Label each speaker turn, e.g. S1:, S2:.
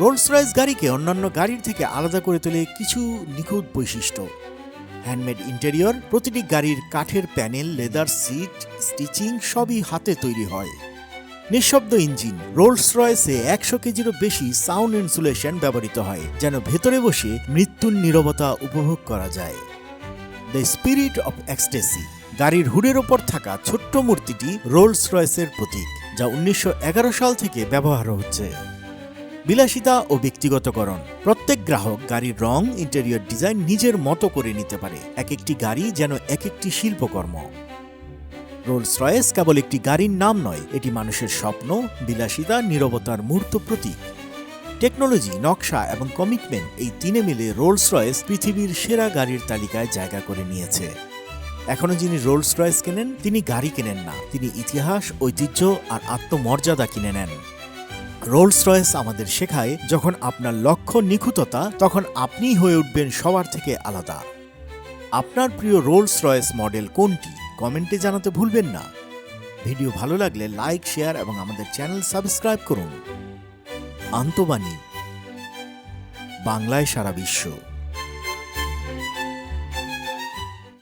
S1: Rolls Royce গাড়িকে অন্যান্য গাড়ির থেকে আলাদা করে তোলে কিছু নিখুঁত বৈশিষ্ট্য। হ্যান্ডমেড ইন্টেরিয়র প্রতিটি গাড়ির কাঠের প্যানেল লেদার সিট স্টিচিং সবই হাতে তৈরি হয়। নিঃশব্দ ইঞ্জিন রোলস রয়েসে একশো কেজিরও বেশি সাউন্ড ইনসুলেশন ব্যবহৃত হয়, যেন ভেতরে বসে মৃত্যুর নীরবতা উপভোগ করা যায়। দ্য স্পিরিট অফ এক্সটেসি গাড়ির হুডের ওপর থাকা ছোট্ট মূর্তিটি রোলস রয়েসের প্রতীক, যা উনিশশো এগারো সাল থেকে ব্যবহার হচ্ছে। বিলাসিতা ও ব্যক্তিগতকরণ। প্রত্যেক গ্রাহক গাড়ির রং ইন্টেরিয়র ডিজাইন নিজের মতো করে নিতে পারে। এক একটি গাড়ি যেন এক একটি শিল্পকর্ম। রোলস রয়েস কেবল একটি গাড়ির নাম নয়, এটি মানুষের স্বপ্ন, বিলাসিতা, নীরবতার মূর্ত প্রতীক। টেকনোলজি নকশা এবং কমিটমেন্ট এই তিনে মিলে রোলস রয়েস পৃথিবীর সেরা গাড়ির তালিকায় জায়গা করে নিয়েছে। এখনও যিনি রোলস রয়েস কেনেন, তিনি গাড়ি কেনেন না। তিনি ইতিহাস, ঐতিহ্য আর আত্মমর্যাদা কিনে নেন। রোলস রয়েস আমাদের শেখায় যখন আপনার লক্ষ্য নিখুঁততা, তখন আপনিই হয়ে উঠবেন সবার থেকে আলাদা। আপনার প্রিয় রোলস রয়েস মডেল কোনটি? কমেন্টে জানাতে ভুলবেন না। ভিডিও ভালো লাগলে লাইক শেয়ার এবং আমাদের চ্যানেল সাবস্ক্রাইব করুন। আন্তবাণী। বাংলায় সারা বিশ্ব।